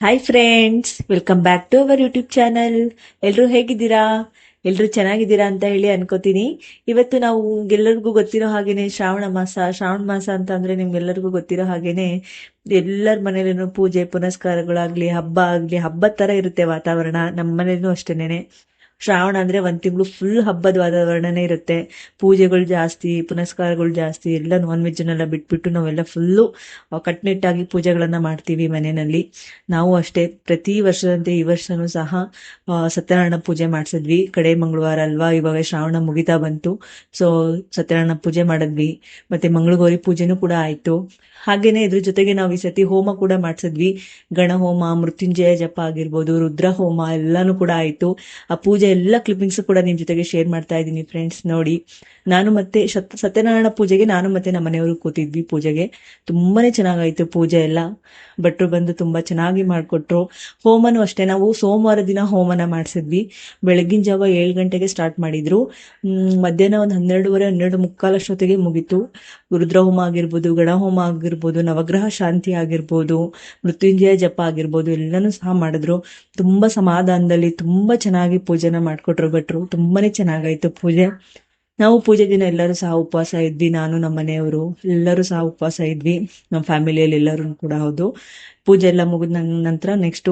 Hi friends welcome back to our YouTube channel ಎಲ್ಲರೂ ಹೇಗಿದ್ದೀರಾ? ಎಲ್ಲರೂ ಚೆನ್ನಾಗಿದ್ದೀರಾ ಅಂತ ಹೇಳಿ ಅನ್ಕೋತೀನಿ. ಇವತ್ತು ನಾವು ಎಲ್ಲರಿಗೂ ಗೊತ್ತಿರೋ ಹಾಗೇನೆ ಶ್ರಾವಣ ಮಾಸ. ಶ್ರಾವಣ ಮಾಸ ಅಂತ ಅಂದ್ರೆ ನಿಮ್ಗೆಲ್ಲರಿಗೂ ಗೊತ್ತಿರೋ ಹಾಗೇನೆ ಎಲ್ಲರ ಮನೇಲೂ ಪೂಜೆ, ಪುನಸ್ಕಾರಗಳಾಗ್ಲಿ, ಹಬ್ಬ ಆಗ್ಲಿ, ಹಬ್ಬದ ತರ ಇರುತ್ತೆ ವಾತಾವರಣ. ನಮ್ಮ ಮನೇಲೂ ಅಷ್ಟೇನೆ ಶ್ರಾವಣ ಅಂದ್ರೆ ಒಂದ್ ತಿಂಗಳು ಫುಲ್ ಹಬ್ಬದ ವಾತಾವರಣನೇ ಇರುತ್ತೆ. ಪೂಜೆಗಳು ಜಾಸ್ತಿ, ಪುನಸ್ಕಾರಗಳು ಜಾಸ್ತಿ, ಎಲ್ಲ ನಾನ್ ವೆಜ್ನೆಲ್ಲ ಬಿಟ್ಬಿಟ್ಟು ನಾವೆಲ್ಲ ಫುಲ್ಲು ಕಟ್ನಿಟ್ಟಾಗಿ ಪೂಜೆಗಳನ್ನ ಮಾಡ್ತೀವಿ ಮನೆಯಲ್ಲಿ. ನಾವು ಅಷ್ಟೇ, ಪ್ರತಿ ವರ್ಷದಂತೆ ಈ ವರ್ಷನೂ ಸಹ ಸತ್ಯನಾರಾಯಣ ಪೂಜೆ ಮಾಡಿಸಿದ್ವಿ. ಕಡೆ ಮಂಗಳವಾರ ಅಲ್ವಾ? ಇವಾಗ ಶ್ರಾವಣ ಮುಗಿತಾ ಬಂತು. ಸೊ ಸತ್ಯನಾರಾಯಣ ಪೂಜೆ ಮಾಡಿದ್ವಿ. ಮತ್ತೆ ಮಂಗಳಗೌರಿ ಪೂಜೆನೂ ಕೂಡ ಆಯ್ತು. ಹಾಗೇನೆ ಇದ್ರ ಜೊತೆಗೆ ನಾವು ಈ ಸತಿ ಹೋಮ ಕೂಡ ಮಾಡಿಸಿದ್ವಿ. ಗಣಹೋಮ, ಮೃತ್ಯುಂಜಯ ಜಪ ಆಗಿರ್ಬೋದು ರುದ್ರ ಹೋಮ ಎಲ್ಲಾನು ಕೂಡ ಆಯ್ತು. ಆ ಪೂಜೆ ಎಲ್ಲ ಕ್ಲಿಪ್ಪಿಂಗ್ಸ್ ಕೂಡ ನಿಮ್ ಜೊತೆಗೆ ಶೇರ್ ಮಾಡ್ತಾ ಇದ್ದೀನಿ ಫ್ರೆಂಡ್ಸ್ ನೋಡಿ. ನಾನು ಮತ್ತೆ ಸತ್ ಸತ್ಯನಾರಾಯಣ ಪೂಜೆಗೆ ನಾನು ಮತ್ತೆ ನಮ್ಮ ಮನೆಯವರು ಕೂತಿದ್ವಿ ಪೂಜೆಗೆ. ತುಂಬಾನೇ ಚೆನ್ನಾಗಾಯ್ತು ಪೂಜೆ ಎಲ್ಲ. ಭಟ್ರು ಬಂದು ತುಂಬಾ ಚೆನ್ನಾಗಿ ಮಾಡಿಕೊಟ್ರು. ಹೋಮನು ಅಷ್ಟೇ, ನಾವು ಸೋಮವಾರ ದಿನ ಹೋಮನ ಮಾಡಿಸಿದ್ವಿ. ಬೆಳಗಿನ ಜಾವ ಏಳು ಗಂಟೆಗೆ ಸ್ಟಾರ್ಟ್ ಮಾಡಿದ್ರು. ಮಧ್ಯಾಹ್ನ ಒಂದು ಹನ್ನೆರಡುವರೆ, ಹನ್ನೆರಡು ಮುಕ್ಕಾಲಷ್ಟೊತ್ತಿಗೆ ಮುಗೀತು. ರುದ್ರ ಹೋಮ ಆಗಿರ್ಬೋದು ಗಣ ಹೋಮ ಆಗಿರ್ಬೋದು, ನವಗ್ರಹ ಶಾಂತಿ ಆಗಿರ್ಬೋದು, ಮೃತ್ಯುಂಜಯ ಜಪ ಆಗಿರ್ಬೋದು, ಎಲ್ಲಾನು ಸಹ ಮಾಡಿದ್ರು. ತುಂಬಾ ಸಮಾಧಾನದಲ್ಲಿ, ತುಂಬಾ ಚೆನ್ನಾಗಿ ಪೂಜೆನ ಮಾಡ್ಕೊಟ್ರು, ಭಟ್ರು. ತುಂಬಾನೇ ಚೆನ್ನಾಗಾಯ್ತು ಪೂಜೆ. ನಾವು ಪೂಜೆ ದಿನ ಎಲ್ಲರೂ ಸಹ ಉಪವಾಸ ಇದ್ವಿ, ನಾನು, ನಮ್ಮ ಮನೆಯವರು. ಎಲ್ಲರೂ ಸಹ ಉಪವಾಸ ಇದ್ವಿ. ನಮ್ಮ ಫ್ಯಾಮಿಲಿಯಲ್ಲಿ ಎಲ್ಲರೂ ಕೂಡ ಹೌದು. ಪೂಜೆ ಎಲ್ಲ ಮುಗಿದ ನಂತರ ನೆಕ್ಸ್ಟ್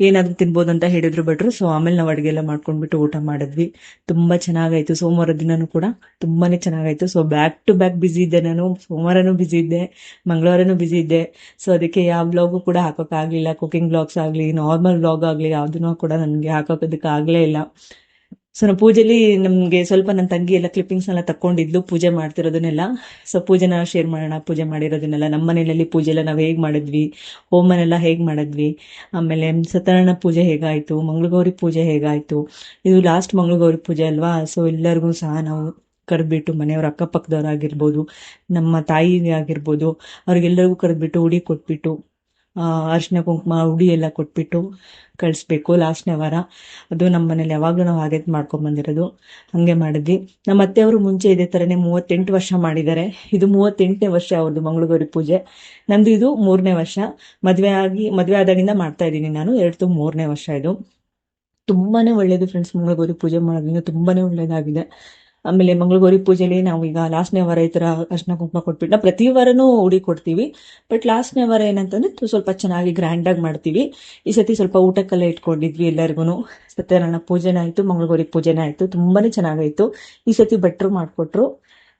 ಏನಾದ್ರು ತಿನ್ಬೋದು ಅಂತ ಹೇಳಿದ್ರು ಭಟ್ರು. ಸೊ ಆಮೇಲೆ ನಾವು ಅಡುಗೆ ಎಲ್ಲ ಮಾಡ್ಕೊಂಡ್ಬಿಟ್ಟು ಊಟ ಮಾಡಿದ್ವಿ. ತುಂಬಾ ಚೆನ್ನಾಗಾಯ್ತು. ಸೋಮವಾರ ದಿನನೂ ಕೂಡ ತುಂಬಾನೇ ಚೆನ್ನಾಗಾಯ್ತು. So back to back busy ಇದ್ದೆ ನಾನು. ಸೋಮವಾರನೂ ಬಿಸಿ ಇದ್ದೆ. ಮಂಗಳವಾರನೂ ಬಿಸಿ ಇದ್ದೆ. ಸೊ ಅದಕ್ಕೆ ಯಾವ ಬ್ಲಾಗು ಕೂಡ ಹಾಕೋಕ್ಕಾಗಲಿಲ್ಲ. ಕುಕಿಂಗ್ ಬ್ಲಾಗ್ಸ್ ಆಗಲಿ ನಾರ್ಮಲ್ ಬ್ಲಾಗ್ ಆಗಲಿ, ಯಾವುದನ್ನೂ ಕೂಡ ನನಗೆ ಹಾಕೋಕೆ ಆಗಲೇ ಇಲ್ಲ. ಸೊ ನಾವು ಪೂಜೆಲಿ ನಮಗೆ ಸ್ವಲ್ಪ ನನ್ನ ತಂಗಿ ಎಲ್ಲ ಕ್ಲಿಪ್ಪಿಂಗ್ಸ್ ಎಲ್ಲ ತಕೊಂಡಿದ್ಲು ಪೂಜೆ ಮಾಡ್ತಿರೋದನ್ನೆಲ್ಲ. ಸೊ ಪೂಜೆನ ಶೇರ್ ಮಾಡೋಣ, ಪೂಜೆ ಮಾಡಿರೋದನ್ನೆಲ್ಲ. ನಮ್ಮ ಮನೆಯಲ್ಲಿ ಪೂಜೆ ಎಲ್ಲ ನಾವು ಹೇಗೆ ಮಾಡಿದ್ವಿ ಹೋಮನೆಲ್ಲ ಹೇಗೆ ಮಾಡಿದ್ವಿ, ಆಮೇಲೆ ಸತ್ಯನಾರಾಯಣ ಪೂಜೆ ಹೇಗಾಯ್ತು, ಮಂಗಳಗೌರಿ ಪೂಜೆ ಹೇಗಾಯ್ತು. ಇದು ಲಾಸ್ಟ್ ಮಂಗಳಗೌರಿ ಪೂಜೆ ಅಲ್ವಾ? ಸೊ ಎಲ್ಲರಿಗೂ ಸಹ ನಾವು ಕರೆದ್ಬಿಟ್ಟು ಮನೆಯವ್ರ ಅಕ್ಕಪಕ್ಕದವ್ರಾಗಿರ್ಬೋದು, ನಮ್ಮ ತಾಯಿಗೆ ಆಗಿರ್ಬೋದು ಅವ್ರಿಗೆಲ್ಲರಿಗೂ ಕರೆದ್ಬಿಟ್ಟು ಉಡಿ ಕೊಟ್ಬಿಟ್ಟು ಅರಿಶಿನ ಕುಂಕುಮ ಉಡಿ ಎಲ್ಲ ಕೊಟ್ಬಿಟ್ಟು ಕಳಿಸ್ಬೇಕು ಲಾಸ್ಟ್ನೇ ವಾರ. ಅದು ನಮ್ಮ ಮನೇಲಿ ಯಾವಾಗಲೂ ನಾವು ಹಾಗೆ ಮಾಡ್ಕೊಂಡ್ ಬಂದಿರೋದು. ಹಂಗೆ ಮಾಡಿದ್ವಿ. ನಮ್ಮ ಅತ್ತೆಯವರು ಮುಂಚೆ ಇದೇ ಥರನೇ ಮೂವತ್ತೆಂಟು ವರ್ಷ ಮಾಡಿದ್ದಾರೆ. ಇದು ಮೂವತ್ತೆಂಟನೇ ವರ್ಷ ಅವ್ರದ್ದು ಮಂಗಳಗೌರಿ ಪೂಜೆ. ನಂದು ಇದು ಮೂರನೇ ವರ್ಷ. ಮದುವೆ ಆಗಿ, ಮದುವೆ ಆದಾಗಿಂದ ಮಾಡ್ತಾ ಇದ್ದೀನಿ ನಾನು. ಎರಡು ಮೂರನೇ ವರ್ಷ ಇದು. ತುಂಬಾನೇ ಒಳ್ಳೇದು ಫ್ರೆಂಡ್ಸ್ ಮಂಗಳಗೌರಿ ಪೂಜೆ ಮಾಡೋದ್ರಿಂದ ತುಂಬಾನೇ ಒಳ್ಳೇದಾಗಿದೆ. ಆಮೇಲೆ ಮಂಗಳಗೌರಿ ಪೂಜೆಲಿ ನಾವು ಈಗ ಲಾಸ್ಟ್ನೇ ವಾರ ಈ ಥರ ಅರ್ಶನ ಕುಂಕುಮ ಕೊಟ್ಬಿಟ್ಟು ಪ್ರತಿ ವಾರನೂ ಉಡಿ ಕೊಡ್ತೀವಿ. ಬಟ್ ಲಾಸ್ಟ್ನೇ ವಾರ ಏನಂತಂದ್ರೆ ಸ್ವಲ್ಪ ಚೆನ್ನಾಗಿ ಗ್ರ್ಯಾಂಡಾಗಿ ಮಾಡ್ತೀವಿ. ಈ ಸತಿ ಸ್ವಲ್ಪ ಊಟಕ್ಕೆಲ್ಲ ಇಟ್ಕೊಂಡಿದ್ವಿ ಎಲ್ಲರಿಗೂ ಸತ್ಯನಾರಾಯಣ ಪೂಜೆನ ಆಯ್ತು ಮಂಗಳಗೌರಿ ಪೂಜೆನ ಆಯ್ತು, ತುಂಬಾನೇ ಚೆನ್ನಾಗಾಯ್ತು. ಈ ಸತಿ ಭಟ್ರು ಮಾಡಿಕೊಟ್ರು,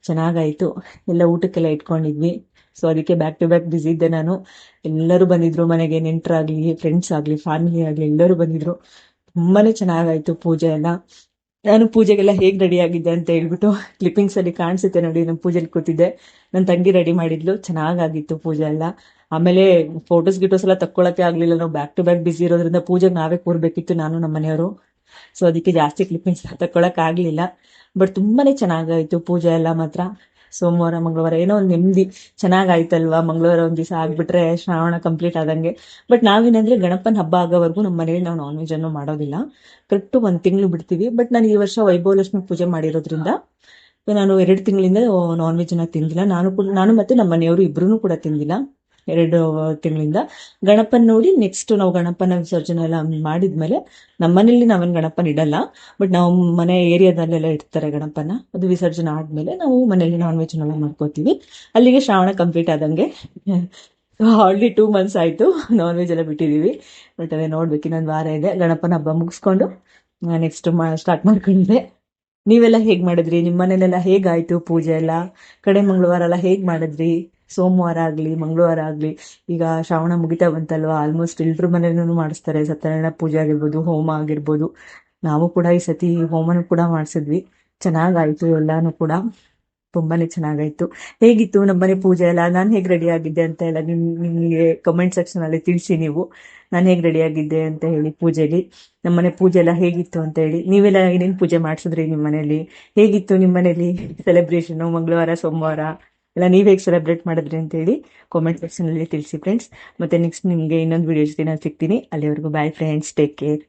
ಚೆನ್ನಾಗಾಯ್ತು. ಎಲ್ಲ ಊಟಕ್ಕೆಲ್ಲ ಇಟ್ಕೊಂಡಿದ್ವಿ. ಸೊ ಅದಕ್ಕೆ ಬ್ಯಾಕ್ ಟು ಬ್ಯಾಕ್ ಬಿಸಿ ಇದ್ದೆ ನಾನು. ಎಲ್ಲರೂ ಬಂದಿದ್ರು ಮನೆಗೆ, ನೆಂಟರಾಗ್ಲಿ ಫ್ರೆಂಡ್ಸ್ ಆಗಲಿ ಫ್ಯಾಮಿಲಿ ಆಗಲಿ, ಎಲ್ಲರೂ ಬಂದಿದ್ರು. ತುಂಬಾನೇ ಚೆನ್ನಾಗಾಯ್ತು ಪೂಜೆ ಎಲ್ಲ. ನಾನು ಪೂಜೆಗೆಲ್ಲ ಹೇಗೆ ರೆಡಿ ಆಗಿದ್ದೆ ಅಂತ ಹೇಳ್ಬಿಟ್ಟು ಕ್ಲಿಪ್ಪಿಂಗ್ಸ್ ಅಲ್ಲಿ ಕಾಣಿಸುತ್ತೆ ನೋಡಿ, ನಾನು ಪೂಜೆಲಿ ಕೂತಿದ್ದೆ. ನನ್ನ ತಂಗಿ ರೆಡಿ ಮಾಡಿದ್ಲು, ಚೆನ್ನಾಗಾಗಿತ್ತು ಪೂಜೆ ಎಲ್ಲ. ಆಮೇಲೆ ಫೋಟೋಸ್ ಗಿಟೋಸ್ ಎಲ್ಲ ತಕ್ಕೊಳಕ್ಕೆ ಆಗ್ಲಿಲ್ಲ, ನಾವು ಬ್ಯಾಕ್ ಟು ಬ್ಯಾಕ್ ಬಿಸಿ ಇರೋದ್ರಿಂದ ಪೂಜೆಗೆ ನಾವೇ ಕೂರ್ಬೇಕಿತ್ತು ನಾನು ನಮ್ಮ ಮನೆಯವರು. ಸೊ ಅದಕ್ಕೆ ಜಾಸ್ತಿ ಕ್ಲಿಪ್ಪಿಂಗ್ಸ್ ತಕ್ಕೊಳಕ್ ಆಗ್ಲಿಲ್ಲ. ಬಟ್ ತುಂಬಾನೇ ಚೆನ್ನಾಗಾಯ್ತು ಪೂಜೆ ಎಲ್ಲ ಮಾತ್ರ. ಸೋಮವಾರ, ಮಂಗಳವಾರ ಏನೋ ಒಂದು ನೆಮ್ಮದಿ ಚೆನ್ನಾಗಾಯ್ತಲ್ವಾ? ಮಂಗಳವಾರ ಒಂದ್ ದಿವಸ ಆಗ್ಬಿಟ್ರೆ ಶ್ರಾವಣ ಕಂಪ್ಲೀಟ್ ಆದಂಗೆ. ಬಟ್ ನಾವೇನಂದ್ರೆ ಗಣಪನ ಹಬ್ಬ ಆಗೋವರೆಗೂ ನಮ್ಮ ಮನೇಲಿ ನಾವು ನಾನ್ ವೆಜ್ ಅನ್ನು ಮಾಡೋದಿಲ್ಲ. ಕರೆಕ್ಟ್ ಒಂದ್ ತಿಂಗಳು ಬಿಡ್ತೀವಿ. ಬಟ್ ನಾನು ಈ ವರ್ಷ ವೈಭವ ಲಕ್ಷ್ಮಿ ಪೂಜೆ ಮಾಡಿರೋದ್ರಿಂದ ನಾನು ಎರಡು ತಿಂಗಳಿಂದ ನಾನ್ ವೆಜ್ ಅನ್ನ ತಿಂದಿಲ್ಲ. ನಾನು ನಾನು ಮತ್ತೆ ನಮ್ಮ ಮನೆಯವರು ಇಬ್ರು ಕೂಡ ತಿಂದಿಲ್ಲ. ಎರಡು ತಿಂಗಳಿಂದ. ಗಣಪನ್ ನೋಡಿ ನೆಕ್ಸ್ಟ್ ನಾವು ಗಣಪನ ವಿಸರ್ಜನೆ ಎಲ್ಲ ಮಾಡಿದ್ಮೇಲೆ ನಮ್ಮ ಮನೆಯಲ್ಲಿ ನಾವೇನು ಗಣಪನ ಇಡಲ್ಲ ಬಟ್ ನಾವು ಮನೆ ಏರಿಯಾದಲ್ಲೆಲ್ಲ ಇಡ್ತಾರೆ ಗಣಪನ ಅದು ವಿಸರ್ಜನೆ ಆದ್ಮೇಲೆ ನಾವು ಮನೆಯಲ್ಲಿ ನಾನ್ ವೆಜ್ ನೆಲ್ಲ ಮಾಡ್ಕೋತೀವಿ. ಅಲ್ಲಿಗೆ ಶ್ರಾವಣ ಕಂಪ್ಲೀಟ್ ಆದಂಗೆ. ಆಲ್ರೆಡಿ ಟೂ ಮಂತ್ಸ್ ಆಯ್ತು ನಾನ್ ವೆಜ್ ಎಲ್ಲ ಬಿಟ್ಟಿದೀವಿ ಬಟ್ ಅದೇ ನೋಡ್ಬೇಕು, ಇನ್ನೊಂದು ವಾರ ಇದೆ. ಗಣಪನ ಹಬ್ಬ ಮುಗಿಸ್ಕೊಂಡು ನೆಕ್ಸ್ಟ್ ಸ್ಟಾರ್ಟ್ ಮಾಡ್ಕೊಂಡಿದ್ದೆ ನೀವೆಲ್ಲ ಹೇಗ್ ಮಾಡಿದ್ರಿ? ನಿಮ್ಮ ಮನೇಲೆಲ್ಲ ಹೇಗಾಯ್ತು ಪೂಜೆ ಎಲ್ಲ? ಕಡೆ ಮಂಗಳವಾರ ಎಲ್ಲ ಹೇಗ್ ಮಾಡಿದ್ರಿ? ಸೋಮವಾರ ಆಗ್ಲಿ, ಮಂಗಳವಾರ ಆಗ್ಲಿ, ಈಗ ಶ್ರಾವಣ ಮುಗಿತಾ ಬಂತಲ್ವಾ ಆಲ್ಮೋಸ್ಟ್ ಎಲ್ರ ಮನೇಲೂ ಮಾಡಿಸ್ತಾರೆ. ಸತ್ಯನಾರಾಯಣ ಪೂಜೆ ಆಗಿರ್ಬೋದು, ಹೋಮ ಆಗಿರ್ಬೋದು. ನಾವು ಕೂಡ ಈ ಸತಿ ಹೋಮನ ಕೂಡ ಮಾಡಿಸಿದ್ವಿ. ಚೆನ್ನಾಗಾಯ್ತು, ಎಲ್ಲಾನು ಕೂಡ. ತುಂಬಾನೇ ಚೆನ್ನಾಗಾಯ್ತು. ಹೇಗಿತ್ತು ನಮ್ಮನೆ ಪೂಜೆ ಎಲ್ಲ? ನಾನು ಹೇಗೆ ರೆಡಿ ಆಗಿದ್ದೆ ಅಂತ ಎಲ್ಲ ನಿಮ್, ನಿಮಗೆ ಕಮೆಂಟ್ ಸೆಕ್ಷನ್ ಅಲ್ಲಿ ತಿಳಿಸಿ ನೀವು. ನಾನು ಹೇಗೆ ರೆಡಿ ಆಗಿದ್ದೆ ಅಂತ ಹೇಳಿ ಪೂಜೆಲಿ ನಮ್ಮನೆ ಪೂಜೆ ಎಲ್ಲ ಹೇಗಿತ್ತು ಅಂತ ಹೇಳಿ. ನೀವೆಲ್ಲ ಏನೇನು ಪೂಜೆ ಮಾಡಿಸಿದ್ರಿ ನಿಮ್ಮ ಮನೇಲಿ ಹೇಗಿತ್ತು ನಿಮ್ಮ ಮನೇಲಿ ಸೆಲೆಬ್ರೇಷನ್ ಮಂಗಳವಾರ, ಸೋಮವಾರ? ಎಲ್ಲ ನೀವು ಹೇಗೆ ಸೆಲೆಬ್ರೇಟ್ ಮಾಡಿದ್ರಿ ಅಂತ ಹೇಳಿ ಕಾಮೆಂಟ್ ಸೆಕ್ಷನ್ ಅಲ್ಲಿ ತಿಳಿಸಿ ಫ್ರೆಂಡ್ಸ್ ಮತ್ತೆ ನೆಕ್ಸ್ಟ್ ನಿಮಗೆ ಇನ್ನೊಂದು ವಿಡಿಯೋ ಜೊತೆ ನಾನು ಸಿಗ್ತೀನಿ. ಅಲ್ಲಿವರೆಗೂ ಬಾಯ್ ಫ್ರೆಂಡ್ಸ್ ಟೇಕ್ ಕೇರ್